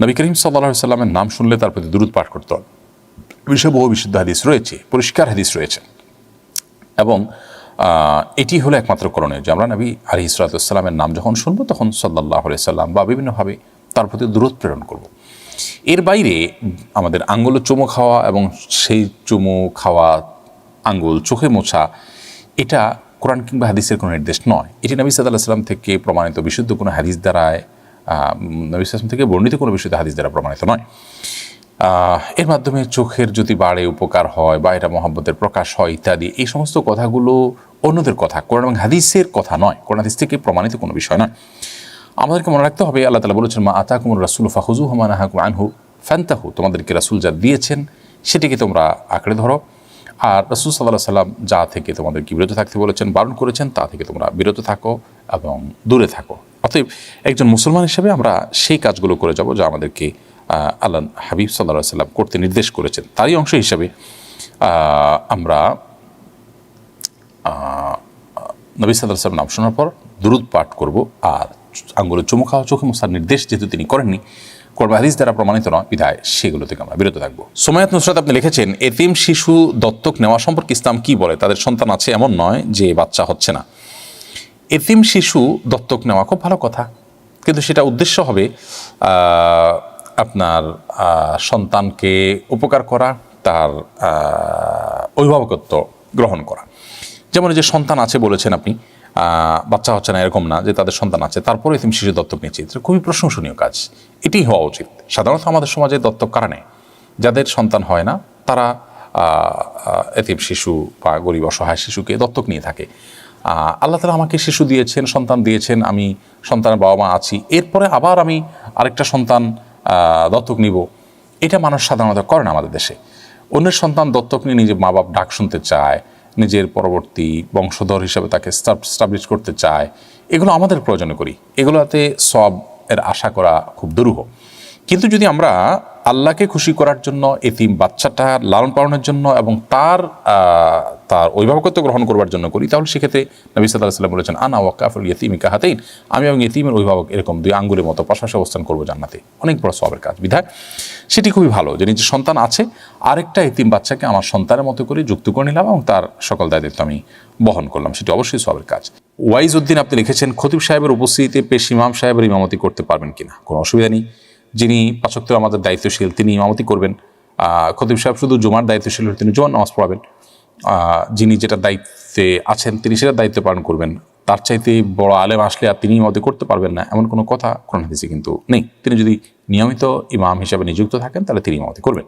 নবী করিম সাল্লাহ সাল্লামের নাম শুনলে তার প্রতি দূরত পাঠ করতে হবে। বহু বিশুদ্ধ হাদিস রয়েছে, পরিষ্কার হাদিস রয়েছে। এবং এটি হলো একমাত্র করণীয় যে আমরা নবী আলি ইসরাতামের নাম যখন শুনব তখন সাল্লাহ সাল্লাম বা বিভিন্নভাবে তার প্রতি দূরত প্রেরণ করব। এর বাইরে আমাদের আঙ্গুলে চুমু খাওয়া এবং সেই চুমু খাওয়া আঙ্গুল চোখে মোছা, এটা কোরআন কিংবা হাদিসের কোনো নির্দেশ নয়। এটি নবী সাল্লাহ সাল্লাম থেকে প্রমাণিত বিশুদ্ধ কোনো হাদিস দ্বারায় আহ, নবী সাল্লাম থেকে বর্ণিত কোনো বিষয়তে হাদিস দ্বারা প্রমাণিত নয়। এর মাধ্যমে চোখের যদি বাড়ে উপকার হয় বা এটা মহব্বতের প্রকাশ হয় ইত্যাদি এই সমস্ত কথাগুলো অন্যদের কথা কোরআন এবং হাদিসের কথা নয়। কোরআন হাদিস থেকে প্রমাণিত কোনো বিষয় নয়। আমাদেরকে মনে রাখতে হবে আল্লাহ তালা বলেছেন মা আতাকুমুর রাসুল ফাহুজু হমান আহাকুম আনহু ফ্যান্তাহু তোমাদেরকে রাসুল যা দিয়েছেন সেটিকে তোমরা আঁকড়ে ধরো। আর রসুল সাল্লাহ সাল্লাম যা থেকে তোমাদেরকে বিরত থাকতে বলেছেন বারণ করেছেন তা থেকে তোমরা বিরত থাকো এবং দূরে থাকো। অতএব একজন মুসলমান হিসেবে আমরা সেই কাজগুলো করে যাব যা আমাদেরকে আল্লাহ হাবিব সাল্লা সাল্লাম করতে নির্দেশ করেছেন। তারই অংশ হিসাবে আমরা নবী সাল্লাহ সাল্লাম নাম শোনার পর দুরুদ পাঠ করব আর আঙ্গুলে চুমু খাওয়া, চোখে মশার নির্দেশ যেহেতু তিনি করেননি করবে হাদিস দ্বারা প্রমাণিত নয়, বিধায় সেগুলো থেকে আমরা বিরত থাকব। সোমায়াত নুসরাত আপনি লিখেছেন, এতিম শিশু দত্তক নেওয়া সম্পর্কে ইসলাম কি বলে? তাদের সন্তান আছে এমন নয় যে বাচ্চা হচ্ছে না। এতিম শিশু দত্তক নেওয়া খুব ভালো কথা। কিন্তু সেটা উদ্দেশ্য হবে আপনার সন্তানকে উপকার করা, তার অভিভাবকত্ব গ্রহণ করা। যেমন যে সন্তান আছে বলেছেন আপনি বাচ্চা হচ্ছে না এরকম না যে তাদের সন্তান আছে, তারপরে এতিম শিশু দত্তক নিয়েছে এটা খুবই প্রশংসনীয় কাজ। এটি হওয়া উচিত। সাধারণত আমাদের সমাজে দত্তক কারা নেয়? যাদের সন্তান হয় না, তারা এতিম শিশু বা গরিব অসহায় শিশুকে দত্তক নিয়ে থাকে। আল্লাহ তালা আমাকে শিশু দিয়েছেন, সন্তান দিয়েছেন, আমি সন্তানের বাবা মা আছি। এরপরে আবার আমি আরেকটা সন্তান দত্তক নিব। এটা মানুষ সাধারণত করে না আমাদের দেশে। অন্যের সন্তান দত্তক নিয়ে নিজের মা বাপ ডাক শুনতে চায়, নিজের পরবর্তী বংশধর হিসেবে তাকে স্টাবলিশ করতে চায়। এগুলো আমাদের প্রয়োজনে করি। এগুলোতে সব এর আশা করা খুব দুরূহ। কিন্তু যদি আমরা আল্লাহকে খুশি করার জন্য এতিম বাচ্চাটা লালন পালনের জন্য এবং তার তার অভিভাবকত্ব গ্রহণ করবার জন্য করি, তাহলে সেক্ষেত্রে নবী সাল্লাহ সাল্লাম বলেছেন, আনা ওয়াকাফুল ইয়তিমি কাহাতেইন। আমি এবং ইতিমের অভিভাবক এরকম দুই আঙ্গুলের মতো পাশাপাশি অবস্থান করব জান্নাতে। অনেক বড় সবের কাজ, বিধায় সেটি খুবই ভালো যে নিজের সন্তান আছে, আরেকটা এতিম বাচ্চাকে আমার সন্তানের মতো করে যুক্ত করে নিলাম এবং তার সকল দায়িত্ব আমি বহন করলাম, সেটি অবশ্যই সবের কাজ। ওয়াইজ উদ্দিন আপনি লিখেছেন, খতিব সাহেবের উপস্থিতিতে পেশ ইমাম সাহেবের ইমামতি করতে পারবেন কিনা? কোনো অসুবিধা নেই। যিনি পাচক্ত আমাদের দায়িত্বশীল, তিনি ইমামতি করবেন। খতিব সাহেব শুধু জুমার দায়িত্বশীল তিনি জুমার নামাজ পড়াবেন। যিনি যেটা দায়িত্বে আছেন, তিনি সেটা দায়িত্ব পালন করবেন। তার চাইতে বড় আলেম আসলে আর তিনি ইমামতি করতে পারবেন না, এমন কোনো কথা কোরআন হাদিসে কিন্তু নেই। তিনি যদি নিয়মিত ইমাম হিসাবে নিযুক্ত থাকেন, তাহলে তিনি ইমামতি করবেন।